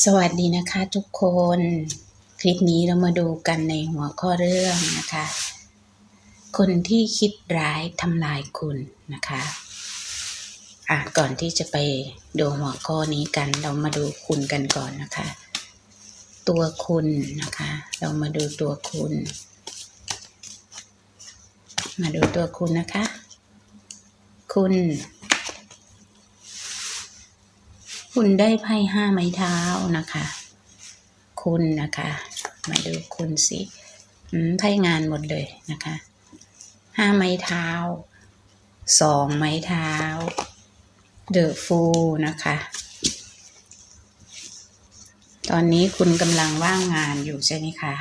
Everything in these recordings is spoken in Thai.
สวัสดีนะคะทุกคน คลิปนี้เรามาดูกันในหัวข้อเรื่องนะคะ คนที่คิดร้ายทำลายคุณนะคะอะก่อนที่จะไปดูหัวข้อนี้กัน เรามาดูคุณกันก่อนนะคะ ตัวคุณนะคะ เรามาดูตัวคุณ มาดูตัวคุณนะคะ คุณ คุณได้ไพ่ห้าไม้เท้านะคะ คุณนะคะ มาดูคุณสิอืมไพ่งานหมดเลยนะคะห้าไม้เท้าสองไม้เท้าเดอะฟูนะคะ ตอนนี้คุณกำลังว่างงานอยู่ใช่ไหมคะ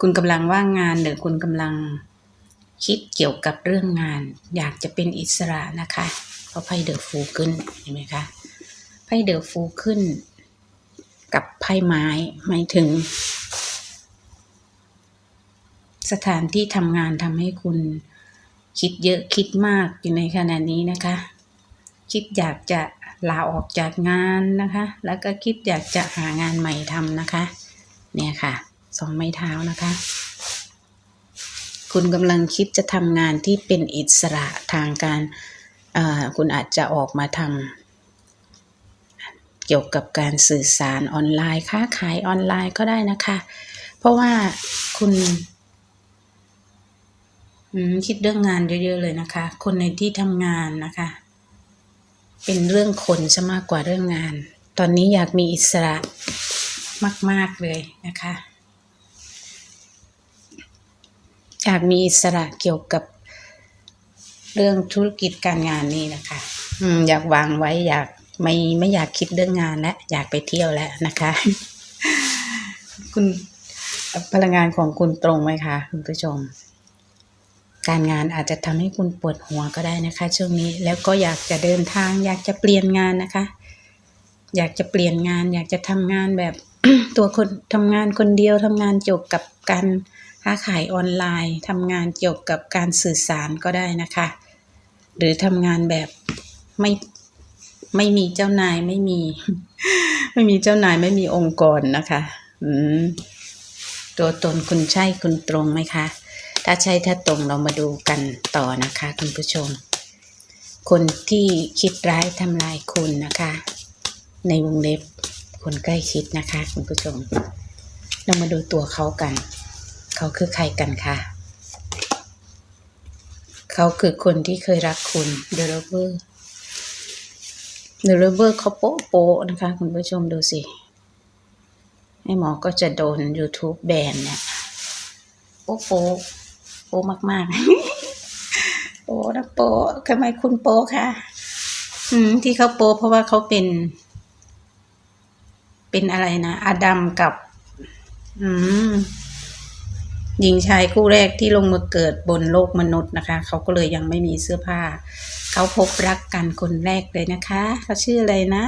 คุณกำลังว่างงานหรือคุณกำลังคิดเกี่ยวกับเรื่องงาน อยากจะเป็นอิสระนะคะเพราะไพ่เดอะฟูขึ้นเห็นไหมคะ ไพ่เดอะฟูขึ้น กับไพ่ไม้หมายถึง สถานที่ทำงานทำให้คุณคิดเยอะคิดมากอยู่ในขณะนี้นะคะ คิดอยากจะลาออกจากงานนะคะ แล้วก็คิดอยากจะหางานใหม่ทำนะคะ เนี่ยค่ะสองไม้เท้านะคะ คุณกำลังคิดจะทำงานที่เป็นอิสระทางการคุณอาจจะออกมาทำ เกี่ยวกับการสื่อสารออนไลน์ค้าขายออนไลน์ก็ได้นะคะ เพราะว่าคุณคิดเรื่องงานเยอะๆเลยนะคะ คนในที่ทำงานนะคะ เป็นเรื่องคนซะมากกว่าเรื่องงาน ตอนนี้อยากมีอิสระมาก ๆ เลยนะคะ อยากมีอิสระเกี่ยวกับเรื่องธุรกิจการงานนี่นะคะอยากวางไว้อยาก ไม่ไม่อยากคิดเรื่องงานและอยากไปเที่ยวแล้วนะคะ คุณพลังงานของคุณตรงไหมคะคุณผู้ชม การงานอาจจะทำให้คุณปวดหัวก็ได้นะคะ ช่วงนี้แล้วก็อยากจะเดินทาง อยากจะเปลี่ยนงานนะคะ อยากจะเปลี่ยนงาน อยากจะทำงานแบบตัวคนทำงานคนเดียวทำงานเกี่ยวกับการค้าขายออนไลน์ทำงานเกี่ยวกับการสื่อสารก็ได้นะคะ หรือทำงานแบบไม่ ไม่มีเจ้านายไม่มี ไม่มีเจ้านายไม่มีองค์กรนะคะ อืม ตัวตนคุณใช่คุณตรงไหมคะ ถ้าใช่ถ้าตรงเรามาดูกันต่อนะคะ คุณผู้ชม คนที่คิดร้ายทำลายคุณนะคะ ในวงเล็บ คนใกล้ชิดนะคะ คุณผู้ชม เรามาดูตัวเขากัน เขาคือใครกันคะเขาคือคนที่เคยรักคุณ The Lover The Lover เบอร์เขาโป๊ะโป๊ะนะคะ คุณผู้ชมดูสิให้หมอก็จะโดน YouTube แบนเนี่ยโป๊ะโป๊ะโป๊ะมาก ๆ โป๊ะนะโป๊ะทำไมคุณโป๊ะคะอืม ที่เขาโป๊ะเพราะว่าเขาเป็น เป็นอะไรนะอาดัมกับ อืม หญิงชายคู่แรกที่ลงมาเกิดบนโลกมนุษย์นะคะ เขาก็เลยยังไม่มีเสื้อผ้า เขาพบรักกันคนแรกเลยนะคะ เขาชื่ออะไรนะ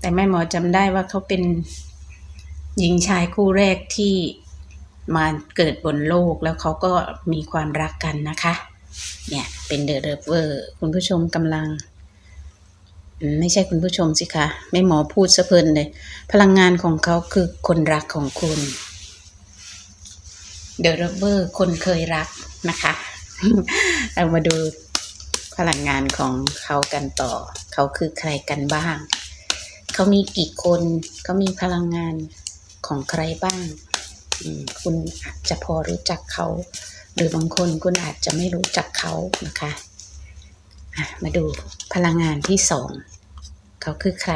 แต่แม่หมอจำได้ว่าเขาเป็นหญิงชายคู่แรกที่มาเกิดบนโลกแล้วเขาก็มีความรักกันนะคะ เนี่ยเป็นเดอะเรเวอร์คุณผู้ชมกำลัง ไม่ใช่คุณผู้ชมสิคะแม่หมอพูดซะเพลินเลย พลังงานของเขาคือคนรักของคุณ เดอะ o เ e อร์คนเคยรักนะคะ เรามาดูพลังงานของเขากันต่อ เขาคือใครกันบ้าง เขามีกี่คนเขามีพลังงานของใครบ้าง คุณอาจจะพอรู้จักเขา หรือบางคนคุณอาจจะไม่รู้จักเขานะคะอะมาดูพลังงานที่สองเขาคือใคร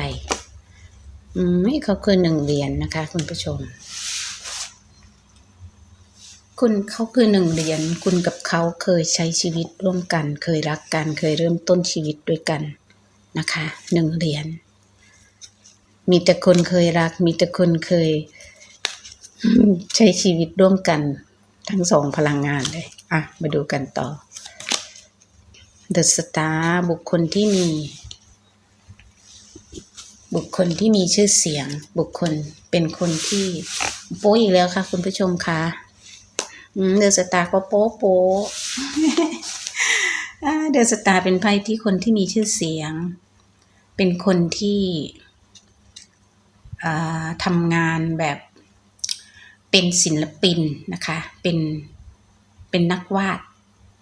อืมเขาคือหนึ่งเหรียญนะคะ คุณผู้ชม คุณเขาคือหนึ่งเหรียญคุณกับเขาเคยใช้ชีวิตร่วมกัน เคยรักกัน เคยเริ่มต้นชีวิตด้วยกันนะคะหนึ่งเหรียญมีแต่คนเคยรัก มีแต่คนเคย ใช้ชีวิตร่วมกัน ทั้งสองพลังงานเลย อะ มาดูกันต่อ The Star บุคคลที่มี บุคคลที่มีชื่อเสียง บุคคลเป็นคนที่โป๊อีกแล้วค่ะ คุณผู้ชมคะ เดอะสตาร์ก็โป๊ะโป๊ะเดอะสตาร์เป็นไพ่ที่คนที่มีชื่อเสียง เป็นคนที่ทำงานแบบเป็นศิลปินนะคะ เป็นเป็นนักวาด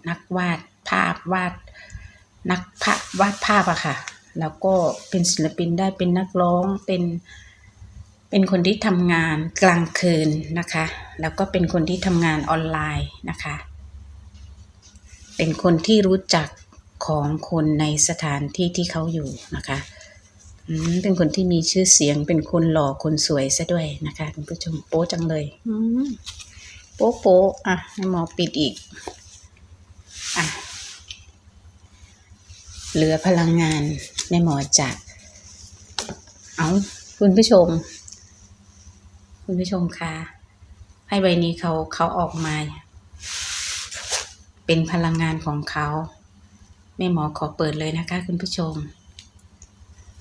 นักวาดภาพวาด นักภาพวาดภาพอะค่ะ แล้วก็เป็นศิลปินได้เป็นนักร้องเป็น เป็นคนที่ทำงานกลางคืนนะคะ แล้วก็เป็นคนที่ทำงานออนไลน์นะคะ เป็นคนที่รู้จักของคนในสถานที่ที่เขาอยู่นะคะอืมเป็นคนที่มีชื่อเสียง เป็นคนหล่อคนสวยซะด้วยนะคะคุณผู้ชมโป๊จังเลยอืมโป๊ะโป๊ะอะให้หมอปิดอีกอะเหลือพลังงานในหมอจะเอาคุณผู้ชม คุณผู้ชมคะให้ใบนี้เขาเขาออกมา เป็นพลังงานของเขาแม่หมอขอเปิดเลยนะคะ คุณผู้ชม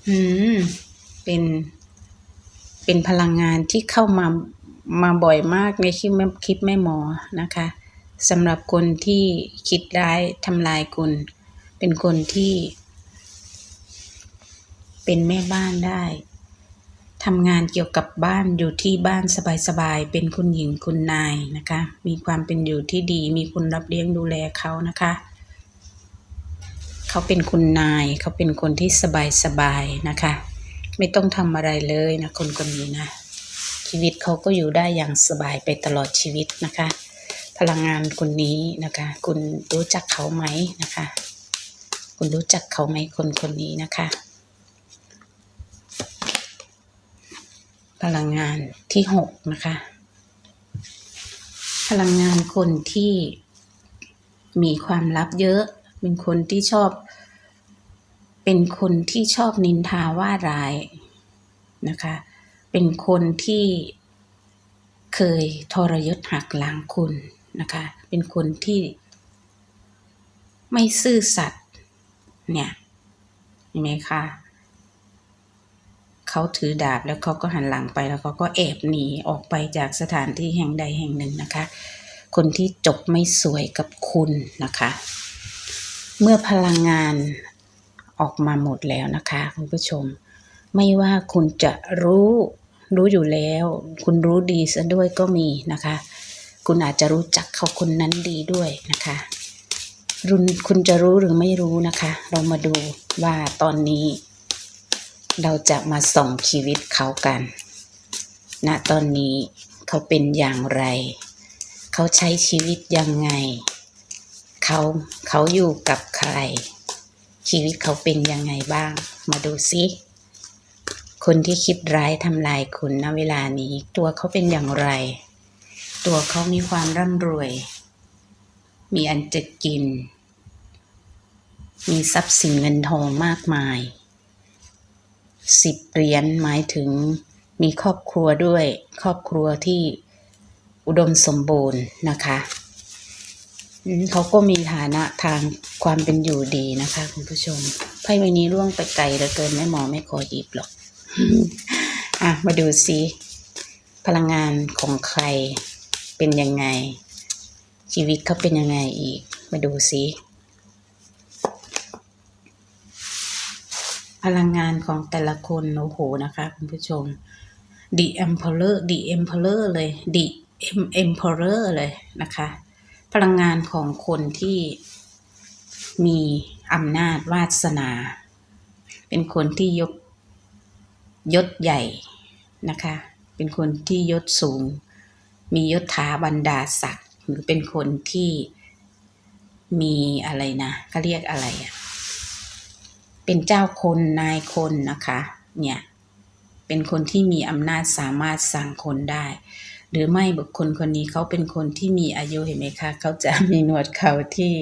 อืม เป็น เป็นพลังงานที่เข้ามา มาบ่อยมากในคลิปแม่คลิปแม่หมอนะคะสำหรับคนที่คิดร้ายทำลายคุณ เป็นคนที่ เป็นแม่บ้านได้ ทำงานเกี่ยวกับบ้านอยู่ที่บ้านสบายๆ เป็นคุณหญิงคุณนายนะคะ มีความเป็นอยู่ที่ดี มีคนรับเลี้ยงดูแลเขานะคะ เขาเป็นคุณนาย เขาเป็นคนที่สบายๆ นะคะ ไม่ต้องทำอะไรเลยนะคนคนนี้นะ ชีวิตเขาก็อยู่ได้อย่างสบายไปตลอดชีวิตนะคะ พลังงานคนนี้นะคะ คุณรู้จักเขาไหมนะคะ คุณรู้จักเขาไหมคนคนนี้นะคะ พลังงานที่หกนะคะ พลังงานคนที่มีความลับเยอะ เป็นคนที่ชอบ เป็นคนที่ชอบนินทาว่าร้ายนะคะ เป็นคนที่เคยทรยศหักหลังคุณนะคะ เป็นคนที่ไม่ซื่อสัตย์เนี่ยเห็นไหมคะ เขาถือดาบแล้วเขาก็หันหลังไปแล้วเขาก็แอบหนีออกไปจากสถานที่แห่งใดแห่งหนึ่งนะคะ คนที่จบไม่สวยกับคุณนะคะ เมื่อพลังงานออกมาหมดแล้วนะคะคุณผู้ชม ไม่ว่าคุณจะรู้รู้อยู่แล้ว คุณรู้ดีซะด้วยก็มีนะคะ คุณอาจจะรู้จักเขาคนนั้นดีด้วยนะคะรุนคุณจะรู้หรือไม่รู้นะคะ เรามาดูว่าตอนนี้ เราจะมาส่องชีวิตเขากันณตอนนี้เขาเป็นอย่างไร เขาใช้ชีวิตยังไง เขาเขาอยู่กับใคร ชีวิตเขาเป็นยังไงบ้าง มาดูซิคนที่คิดร้ายทำลายคุณณเวลานี้ ตัวเขาเป็นอย่างไร ตัวเขามีความร่ำรวย มีอันจะกิน มีทรัพย์สินเงินทองมากมาย สิบเหรียญหมายถึงมีครอบครัวด้วยครอบครัวที่อุดมสมบูรณ์นะคะเขาก็มีฐานะทางความเป็นอยู่ดีนะคะ คุณผู้ชมไพ่ใบนี้ร่วงไปไกลเหลือเกินแม่หมอไม่ขอหยิบหรอกอะมาดูซิพลังงานของใครเป็นยังไง ชีวิตเขาเป็นยังไงอีก มาดูซิ พลังงานของแต่ละคนโอ้โหนะคะคุณผู้ชม The Emperor The Emperor เลย The emperor เลยนะคะ พลังงานของคนที่มีอำนาจวาสนา เป็นคนที่ยกยศใหญ่นะคะ เป็นคนที่ยศสูง มียศถาบรรดาศักดิ์หรือเป็นคนที่มีอะไรนะเขาเรียกอะไรอะ เป็นเจ้าคนนายคนนะคะ เนี่ย เป็นคนที่มีอำนาจสามารถสั่งคนได้ หรือไม่บุคคลคนนี้เขาเป็นคนที่มีอายุเห็นไหมคะ เขาจะมีหนวดเขาที่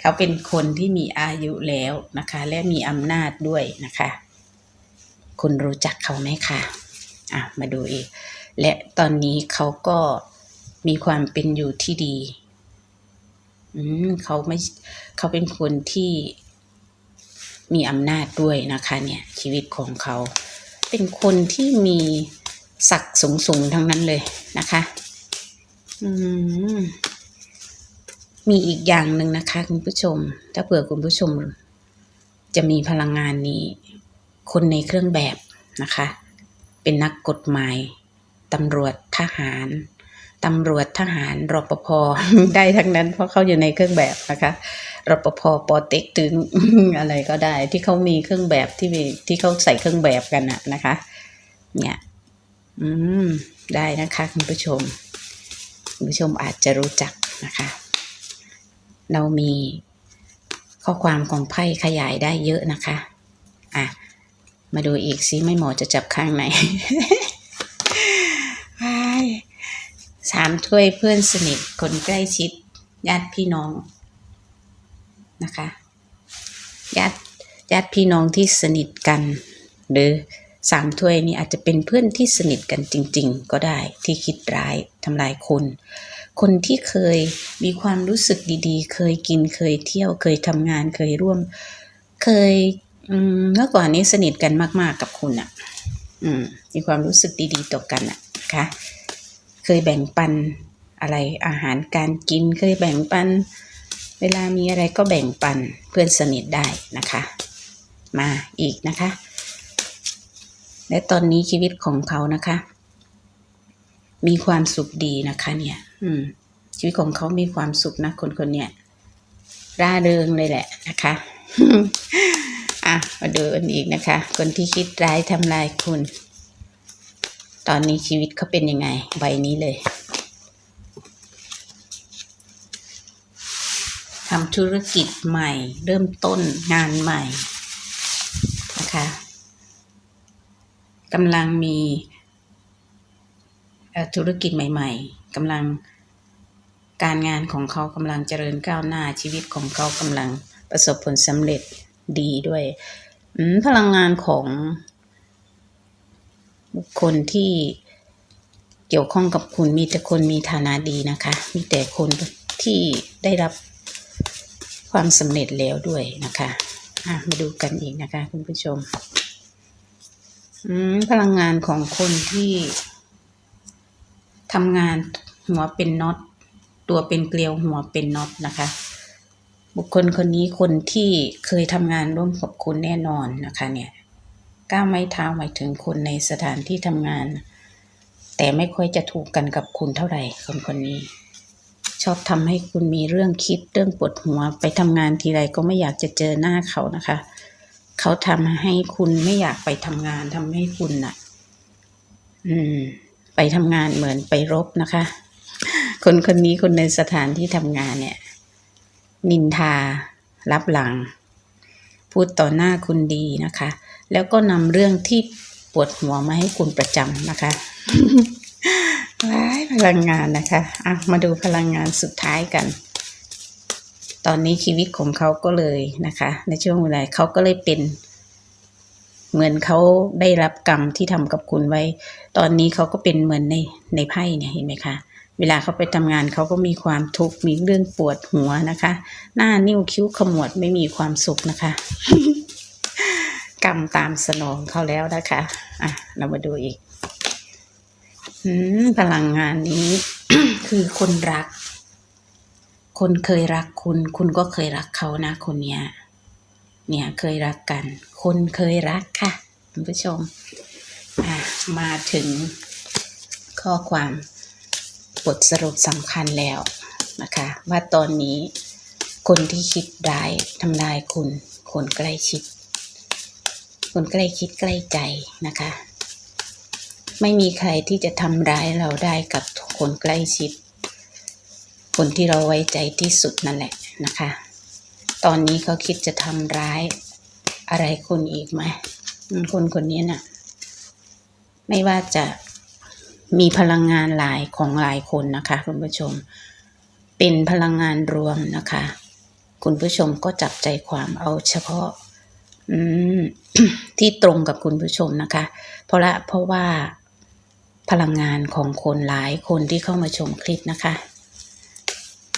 เขาเป็นคนที่มีอายุแล้วนะคะ และมีอำนาจด้วยนะคะ คุณรู้จักเขาไหมคะอะมาดูอีก และตอนนี้เขาก็มีความเป็นอยู่ที่ดี อืมเขาไม่ เขาเป็นคนที่ มีอำนาจด้วยนะคะเนี่ยชีวิตของเขา เป็นคนที่มีศักดิ์สูงสูงๆทั้งนั้นเลยนะคะมมีอีกอย่างหนึ่งนะคะ คุณผู้ชม ถ้าเผื่อคุณผู้ชม จะมีพลังงานนี้ คนในเครื่องแบบนะคะ เป็นนักกฎหมายตำรวจทหารตำรวจทหารรปภได้ทั้งนั้นเพราะเขาอยู่ในเครื่องแบบนะคะ รปภปอเต็กตึงอะไรก็ได้ ที่เขามีเครื่องแบบที่มีที่เขาใส่เครื่องแบบกันน่ะนะคะ เนี่ย อืม ได้นะคะคุณผู้ชม คุณผู้ชมอาจจะรู้จักนะคะ เรามีข้อความของไพ่ขยายได้เยอะนะคะ อะ มาดูอีกซิไม่หมอจะจับข้างไหนสามถ้วยเพื่อนสนิทคนใกล้ชิดญาติพี่น้อง นะคะญาติญาติพี่น้องที่สนิทกัน หรือสามถ้วยนี้อาจจะเป็นเพื่อนที่สนิทกันจริง ๆ ก็ได้ที่คิดร้ายทำลายคนคนที่เคยมีความรู้สึกดีๆ เคยกินเคยเที่ยวเคยทำงานเคยร่วม เคยมเมื่อก่อนนี้สนิทกันมาก ๆกับคุณอะ่ะมมีความรู้สึกดีๆต่อกันอะ่ะนะคะเคยแบ่งปันอะไรอาหารการกินเคยแบ่งปัน เวลามีอะไรก็แบ่งปันเพื่อนสนิทได้นะคะ มาอีกนะคะ และตอนนี้ชีวิตของเขานะคะ มีความสุขดีนะคะเนี่ย อืม ชีวิตของเขามีความสุขนะคนคนเนี้ยร่าเริงเลยแหละนะคะอะมาดูอันอีกนะคะ คนที่คิดร้ายทำลายคุณ ตอนนี้ชีวิตเขาเป็นยังไงใบนี้เลย ทำธุรกิจใหม่ เริ่มต้นงานใหม่นะคะกำลังมีธุรกิจใหม่ๆกำลังการงานของเขากำลังเจริญก้าวหน้าชีวิตของเขากำลังประสบผลสำเร็จดีด้วยพลังงานของบุคคลที่เกี่ยวข้องกับคุณมีแต่คนมีฐานะดีนะคะ มีแต่คนที่ได้รับ ความสำเร็จแล้วด้วยนะคะะมาดูกันอีกนะคะคุณผู้ชมอืมพลังงานของคนที่ทำงานหัวเป็นน็อต ตัวเป็นเกลียวหัวเป็นน็อตนะคะ บุคคลคนนี้คนที่เคยทำงานร่วมกับคุณแน่นอนนะคะ เนี่ยก้าวไม้เท้าหมายถึงคนในสถานที่ทำงาน แต่ไม่ค่อยจะถูกกันกับคุณเท่าไหร่คนคนนี้ ชอบทำให้คุณมีเรื่องคิดเรื่องปวดหัว ไปทำงานทีไรก็ไม่อยากจะเจอหน้าเขานะคะ เขาทำให้คุณไม่อยากไปทำงานทำให้คุณน่ะ อืม ไปทำงานเหมือนไปรบนะคะ คนคนนี้คนในสถานที่ทำงานเนี่ย นินทา รับหลัง พูดต่อหน้าคุณดีนะคะ แล้วก็นำเรื่องที่ปวดหัวมาให้คุณประจำนะคะายพลังงานนะคะอะมาดูพลังงานสุดท้ายกัน ตอนนี้ชีวิตของเขาก็เลยนะคะ ในช่วงเวลาเขาก็เลยเป็น เหมือนเขาได้รับกรรมที่ทำกับคุณไว้ ตอนนี้เขาก็เป็นเหมือนในในไพ่เนี่ยเห็นไหมคะเวลาเขาไปทำงานเขาก็มีความทุกข์มีเรื่องปวดหัวนะคะ หน้านิ้วคิ้วขมวดไม่มีความสุขนะคะ กรรมตามสนองเขาแล้วนะคะ อะ เรามาดูอีก พลังงานนี้ คือคนรัก คนเคยรักคุณ คุณก็เคยรักเขานะคนเนี้ย เนี่ยเคยรักกัน คนเคยรักค่ะคุณผู้ชมมาถึงข้อความบทสรุปสำคัญแล้วนะคะ ว่าตอนนี้คนที่คิดร้ายทำลายคุณ คนใกล้ชิด คนใกล้ชิดใกล้ใจนะคะ ไม่มีใครที่จะทำร้ายเราได้กับคนใกล้ชิด คนที่เราไว้ใจที่สุดนั่นแหละนะคะ ตอนนี้เขาคิดจะทำร้ายอะไรคุณอีกไหมคนคนนี้น่ะ ไม่ว่าจะมีพลังงานหลายของหลายคนนะคะ คุณผู้ชม เป็นพลังงานรวมนะคะ คุณผู้ชมก็จับใจความเอาเฉพาะที่ตรงกับคุณผู้ชมนะคะ เพราะละเพราะว่า พลังงานของคนหลายคนที่เข้ามาชมคลิปนะคะ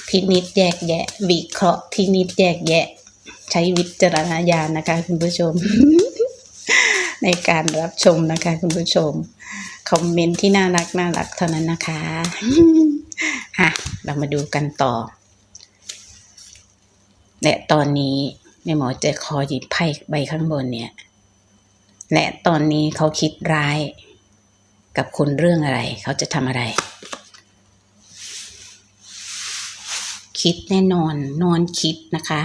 พินิจแยกแยะ วิเคราะห์พินิจแยกแยะ ใช้วิจารณญาณนะคะ คุณผู้ชม ในการรับชมนะคะ คุณผู้ชม คอมเมนต์ที่น่ารักน่ารักเท่านั้นนะคะอะเรามาดูกันต่อและตอนนี้แม่หมอจะขอหยิบไพ่ใบข้างบนเนี่ย และตอนนี้เขาคิดร้าย กับคนเรื่องอะไร เขาจะทำอะไร คิดแน่นอนนอนคิดนะคะ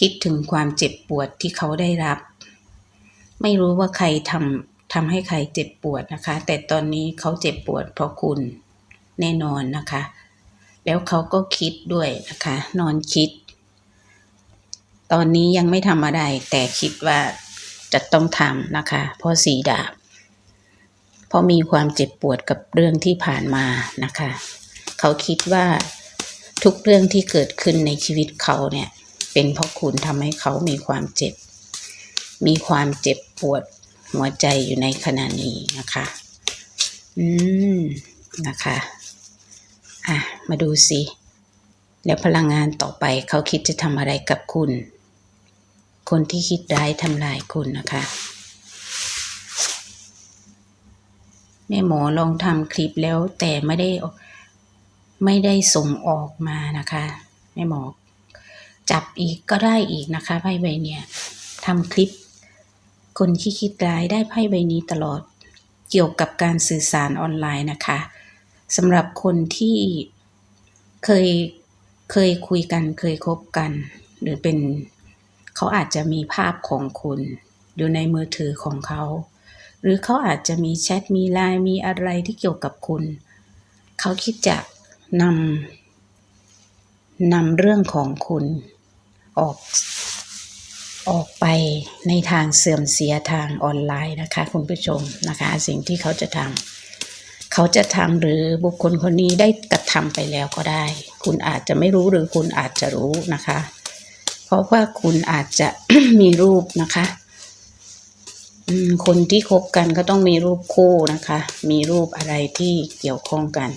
คิดถึงความเจ็บปวดที่เขาได้รับ ไม่รู้ว่าใครทำทำให้ใครเจ็บปวดนะคะ แต่ตอนนี้เขาเจ็บปวดเพราะคุณแน่นอนนะคะ แล้วเขาก็คิดด้วยนะคะ นอนคิด ตอนนี้ยังไม่ทำอะไรแต่คิดว่าจะต้องทำนะคะ เพราะสีดาบ เพราะมีความเจ็บปวดกับเรื่องที่ผ่านมานะคะ เขาคิดว่าทุกเรื่องที่เกิดขึ้นในชีวิตเขาเนี่ย เป็นเพราะคุณทำให้เขามีความเจ็บ มีความเจ็บปวดหัวใจอยู่ในขณะนี้นะคะ อืม นะคะ อะ มาดูสิ แล้วพลังงานต่อไปเขาคิดจะทำอะไรกับคุณ คนที่คิดร้ายทำลายคุณนะคะ แม่หมอลองทำคลิปแล้วแต่ไม่ได้ไม่ได้ส่งออกมานะคะแม่หมอจับอีกก็ได้อีกนะคะไพ่ใบเนี่ยทำคลิป คนที่คิดร้ายได้ไพ่ใบนี้ตลอดเกี่ยวกับการสื่อสารออนไลน์นะคะสำหรับคนที่เคยเคยคุยกันเคยคบกัน หรือเป็นเขาอาจจะมีภาพของคุณ อยู่ในมือถือของเขา หรือเขาอาจจะมีแชทมีไลน์มีอะไรที่เกี่ยวกับคุณ เขาคิดจะนำนำเรื่องของคุณออกออกไปในทางเสื่อมเสียทางออนไลน์นะคะคุณผู้ชมนะคะ สิ่งที่เขาจะทำเขาจะทำหรือบุคคลคนนี้ได้กระทำไปแล้วก็ได้ คุณอาจจะไม่รู้หรือคุณอาจจะรู้นะคะ เพราะว่าคุณอาจจะมีรูปนะคะ คนที่คบกันก็ต้องมีรูปคู่นะคะ มีรูปอะไรที่เกี่ยวข้องกัน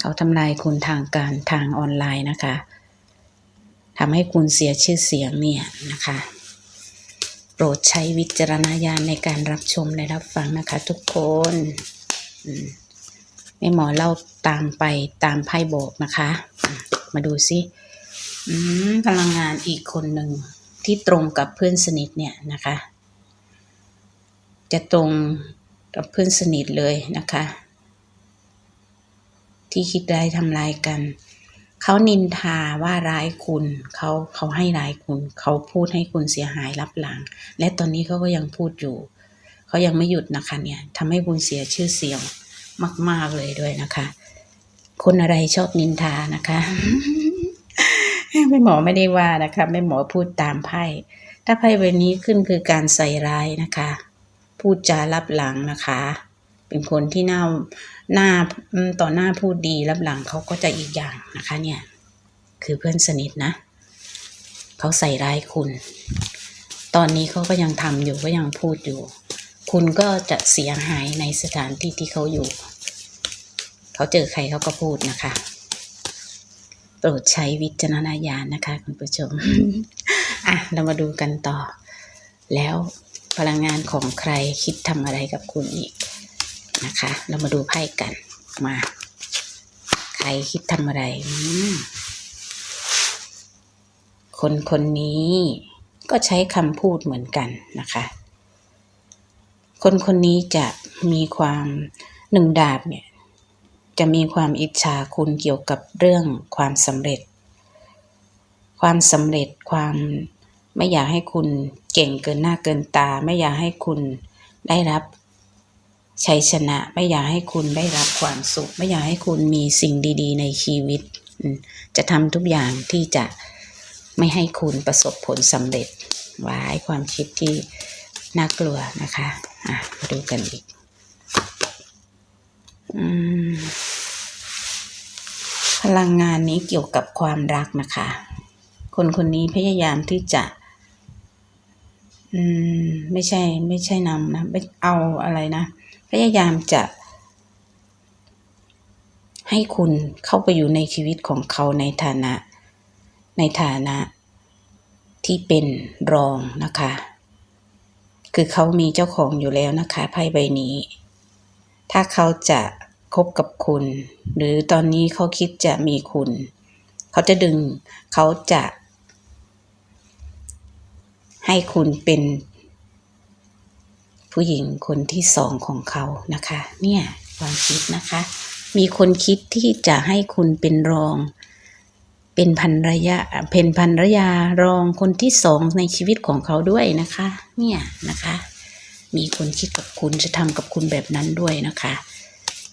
เขาทำลายคุณทางการทางออนไลน์นะคะทำให้คุณเสียชื่อเสียงเนี่ยนะคะ โปรดใช้วิจารณญาณในการรับชมและรับฟังนะคะ ทุกคนมแม่หมอเล่าตามไปตามไพ่โบกนะคะ มาดูสิพลังงานอีกคนหนึ่ง ที่ตรงกับเพื่อนสนิทเนี่ยนะคะ จะตรงกับเพื่อนสนิทเลยนะคะ ที่คิดได้ายทำลายกัน เขานินทาว่าร้ายคุณเขาเขาให้ร้ายคุณ เขาพูดให้คุณเสียหายรับหลัง และตอนนี้เขาก็ยังพูดอยู่ เขายังไม่หยุดนะคะเนี่ยทำให้คุณเสียชื่อเสียงมาก ๆเลยด้วยนะคะ คนอะไรชอบนินทานะคะ แม่หมอไม่ได้ว่านะคะแม่หมอพูดตามไพ่ถ้าไพ่ใบนี้ขึ้นคือการใส่ร้ายนะคะ พูดจารับหลังนะคะ เป็นคนที่หน้าหน้าต่อหน้าพูดดีรับหลังเขาก็จะอีกอย่างนะคะเนี่ย คือเพื่อนสนิทนะเขาใส่ร้ายคุณ ตอนนี้เขาก็ยังทำอยู่ก็ยังพูดอยู่ คุณก็จะเสียหายในสถานที่ที่เขาอยู่ เขาเจอใครเขาก็พูดนะคะ โปรดใช้วิจารณญาณนะคะคุณผู้ชม อะ เรามาดูกันต่อ แล้วพลังงานของใครคิดทำอะไรกับคุณอีกนะคะ เรามาดูไพ่กันมา ใครคิดทำอะไรคนคนนี้ก็ใช้คำพูดเหมือนกันนะคะ คนคนนี้จะมีความหนึ่งดาบเนี่ย จะมีความอิจฉาคุณเกี่ยวกับเรื่องความสำเร็จ ความสำเร็จความไม่อยากให้คุณเก่งเกินหน้าเกินตา ไม่อยากให้คุณได้รับชัยชนะ ไม่อยากให้คุณได้รับความสุข ไม่อยากให้คุณมีสิ่งดี ๆ ในชีวิต จะทำทุกอย่างที่จะไม่ให้คุณประสบผลสำเร็จวายความคิดที่น่ากลัวนะคะ อะมาดูกันอีก พลังงานนี้เกี่ยวกับความรักนะคะ คนคนนี้พยายามที่จะ อืม ไม่ใช่ ไม่ใช่นำนะไม่เอาอะไรนะ พยายามจะ ให้คุณเข้าไปอยู่ในชีวิตของเขาในฐานะ ในฐานะ ที่เป็นรองนะคะ คือเขามีเจ้าของอยู่แล้วนะคะไพ่ใบนี้ ถ้าเขาจะคบกับคุณ หรือตอนนี้เขาคิดจะมีคุณ เขาจะดึง เขาจะ ให้คุณเป็น ผู้หญิงคนที่สองของเขานะคะ เนี่ยความคิดนะคะ มีคนคิดที่จะให้คุณเป็นรอง เป็นพันรยาเป็นพันรยารองคนที่สองในชีวิตของเขาด้วยนะคะ เนี่ยนะคะ มีคนคิดกับคุณจะทำกับคุณแบบนั้นด้วยนะคะ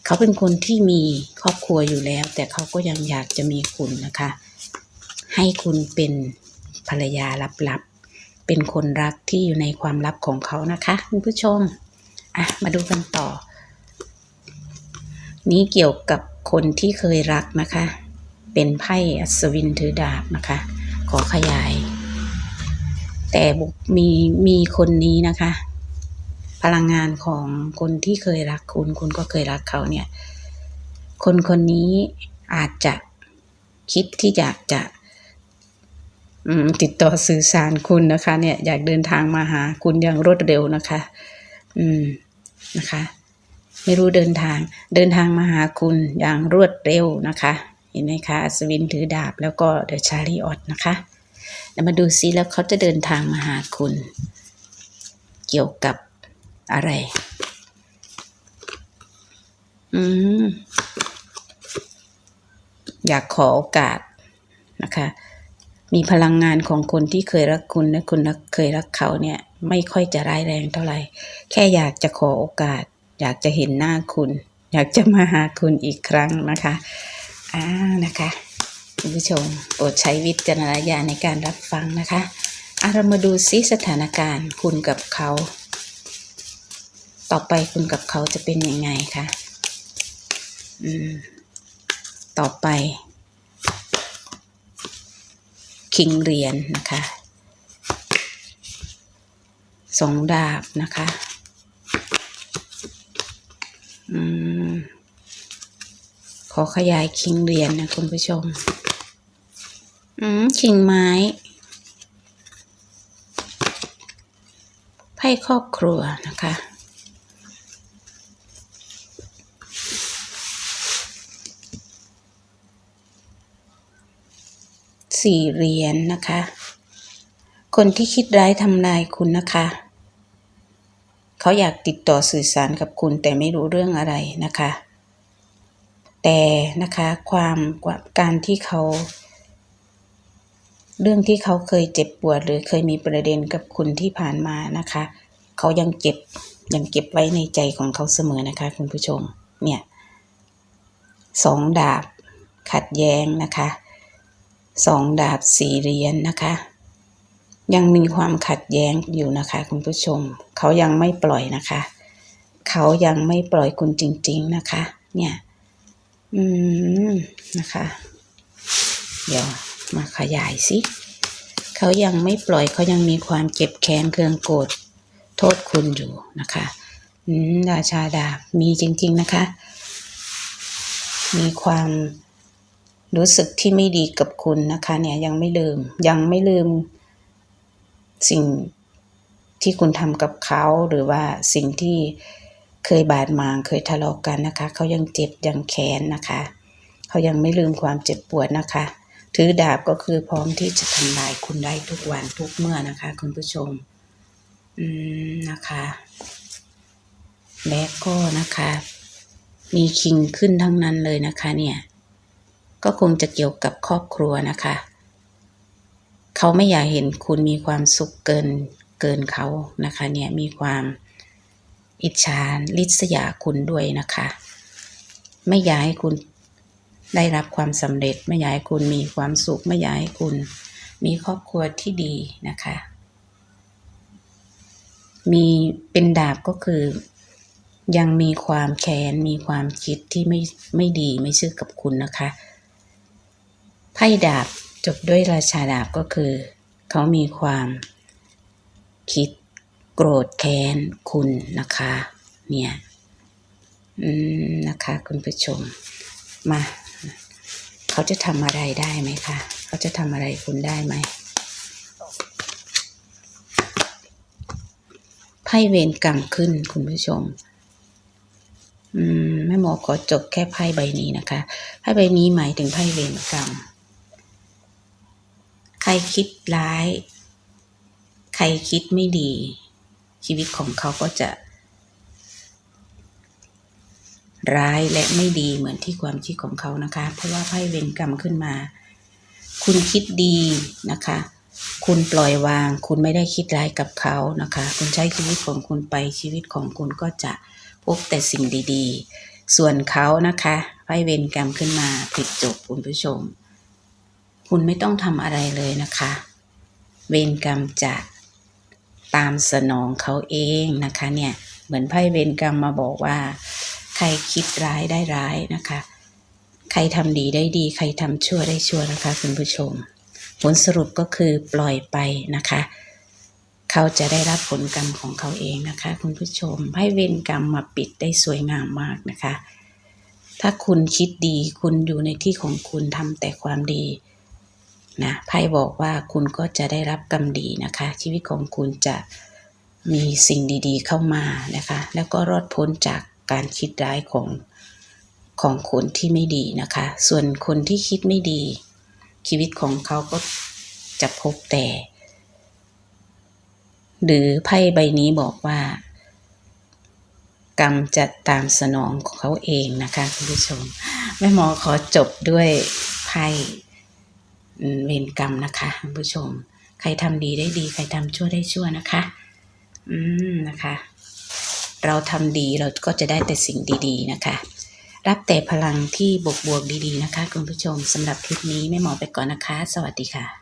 เขาเป็นคนที่มีครอบครัวอยู่แล้ว แต่เขาก็ยังอยากจะมีคุณนะคะ ให้คุณเป็นภรรยาลับๆ เป็นคนรักที่อยู่ในความลับของเขานะคะคุณผู้ชมอะมาดูกันต่อ นี้เกี่ยวกับคนที่เคยรักนะคะ เป็นไพ่อัศวินถือดาบนะคะ ขอขยาย แต่บุกมีมีคนนี้นะคะ พลังงานของคนที่เคยรักคุณ คุณก็เคยรักเขาเนี่ย คนคนนี้อาจจะคิดที่อยากจะติดต่อสื่อสารคุณนะคะ เนี่ยอยากเดินทางมาหาคุณอย่างรวดเร็วนะคะ อืมนะคะ ไม่รู้เดินทาง เดินทางมาหาคุณอย่างรวดเร็วนะคะ เห็นไหมคะอัศวินถือดาบแล้วก็เดอะชาริออตนะคะเดี๋ยวมาดูซิแล้วเขาจะเดินทางมาหาคุณ เกี่ยวกับ อะไร อืม อยากขอโอกาสนะคะ มีพลังงานของคนที่เคยรักคุณและคุณรักเคยรักเขาเนี่ย ไม่ค่อยจะร้ายแรงเท่าไหร่ แค่อยากจะขอโอกาส อยากจะเห็นหน้าคุณ อยากจะมาหาคุณอีกครั้งนะคะอ่านะคะคุณผู้ชมโปรดใช้วิจารณญาณในการรับฟังนะคะอะเรามาดูซิสถานการณ์คุณกับเขา ต่อไปคุณกับเขาจะเป็นยังไงคะอืม ต่อไป คิงเหรียญนนะคะ สองดาบนะคะ อืม ขอขยายคิงเหรียญนะคุณผู้ชม อืม คิงไม้ไพ่ครอบครัวนะคะ สี่เหรียญนนะคะ คนที่คิดร้ายทำลายคุณนะคะ เขาอยากติดต่อสื่อสารกับคุณแต่ไม่รู้เรื่องอะไรนะคะ แต่นะคะความการที่เขาเรื่องที่เขาเคยเจ็บปวดหรือเคยมีประเด็นกับคุณที่ผ่านมานะคะ เขายังเก็บยังเก็บไว้ในใจของเขาเสมอนะคะ คุณผู้ชมเนี่ยสองดาบขัดแย้งนะคะ สองดาบสี่เหรียญนนะคะ ยังมีความขัดแย้งอยู่นะคะ คุณผู้ชม เขายังไม่ปล่อยนะคะ เขายังไม่ปล่อยคุณจริง ๆนะคะ เนี่ย อืมนะคะ เดี๋ยวมาขยายสิเขายังไม่ปล่อยเขายังมีความเจ็บแค้นเครืองโกรธโทษคุณอยู่นะคะอืมราชาดาบมีจริง ๆนะคะ มีความ รู้สึกที่ไม่ดีกับคุณนะคะเนี่ยยังไม่ลืม ยังไม่ลืม สิ่งที่คุณทำกับเขาหรือว่าสิ่งที่เคยบาดหมางเคยทะเลาะกกันนะคะ เขายังเจ็บยังแค้นนะคะ เขายังไม่ลืมความเจ็บปวดนะคะ ถือดาบก็คือพร้อมที่จะทำลายคุณได้ทุกวันทุกเมื่อนะคะ คุณผู้ชม อืมนะคะและก็นะคะ มีคิงขึ้นทั้งนั้นเลยนะคะเนี่ย ก็คงจะเกี่ยวกับครอบครัวนะคะ เขาไม่อยากเห็นคุณมีความสุขเกินเกินเขานะคะเนี่ยมีความอิจฉาริษยาคุณด้วยนะคะ ไม่อยากให้คุณได้รับความสำเร็จ ไม่อยากให้คุณมีความสุข ไม่อยากให้คุณมีครอบครัวที่ดีนะคะ มีเป็นดาบก็คือ ยังมีความแค้นมีความคิดที่ไม่ไม่ดีไม่ซื่อกับคุณนะคะ ไพ่ดาบจบด้วยราชาดาบก็คือ เขามีความคิดโกรธแค้นคุณนะคะ เนี่ยนะคะ คุณผู้ชม มา เขาจะทำอะไรได้ไหมคะ เขาจะทำอะไรคุณได้ไหมไพ่เวรกรรมขึ้นคุณผู้ชมอืมแม่หมอขอจบแค่ไพ่ใบนี้นะคะ ไพ่ใบนี้หมายถึงไพ่เวรกรรม ใครคิดร้าย ใครคิดไม่ดี ชีวิตของเขาก็จะ ร้ายและไม่ดีเหมือนที่ความคิดของเขานะคะ เพราะว่าไพ่เวรกรรมขึ้นมา คุณคิดดีนะคะ คุณปล่อยวาง คุณไม่ได้คิดร้ายกับเขานะคะ คุณใช้ชีวิตของคุณไปชีวิตของคุณก็จะพบแต่สิ่งดี ๆ ส่วนเขานะคะไพ่เวรกรรมขึ้นมาผิดจบคุณผู้ชม คุณไม่ต้องทำอะไรเลยนะคะ เวรกรรมจะตามสนองเขาเองนะคะเนี่ยเหมือนไพ่เวรกรรมมาบอกว่า ใครคิดร้ายได้ร้ายนะคะ ใครทำดีได้ดี ใครทำชั่วได้ชั่วนะคะคุณผู้ชม ผลสรุปก็คือปล่อยไปนะคะ เขาจะได้รับผลกรรมของเขาเองนะคะ คุณผู้ชมให้เวรกรรมมาปิดได้สวยงามมากนะคะ ถ้าคุณคิดดีคุณอยู่ในที่ของคุณทำแต่ความดี นะไพ่บอกว่าคุณก็จะได้รับกรรมดีนะคะ ชีวิตของคุณจะมีสิ่งดีๆเข้ามานะคะ แล้วก็รอดพ้นจากการคิดร้ายของของคนที่ไม่ดีนะคะ ส่วนคนที่คิดไม่ดี ชีวิตของเขาก็จะพบแต่ หรือไพ่ใบนี้บอกว่า กรรมจะตามสนองของเขาเองนะคะคุณผู้ชมแม่หมอขอจบด้วยไพ่ เวรกรรมนะคะคุณผู้ชม ใครทำดีได้ดี ใครทำชั่วได้ชั่วนะคะ อืมนะคะ เราทำดีเราก็จะได้แต่สิ่งดี ๆ นะคะ รับแต่พลังที่บวกบวกๆดีๆนะคะ คุณผู้ชมสำหรับคลิปนี้แม่หมอไปก่อนนะคะ สวัสดีค่ะ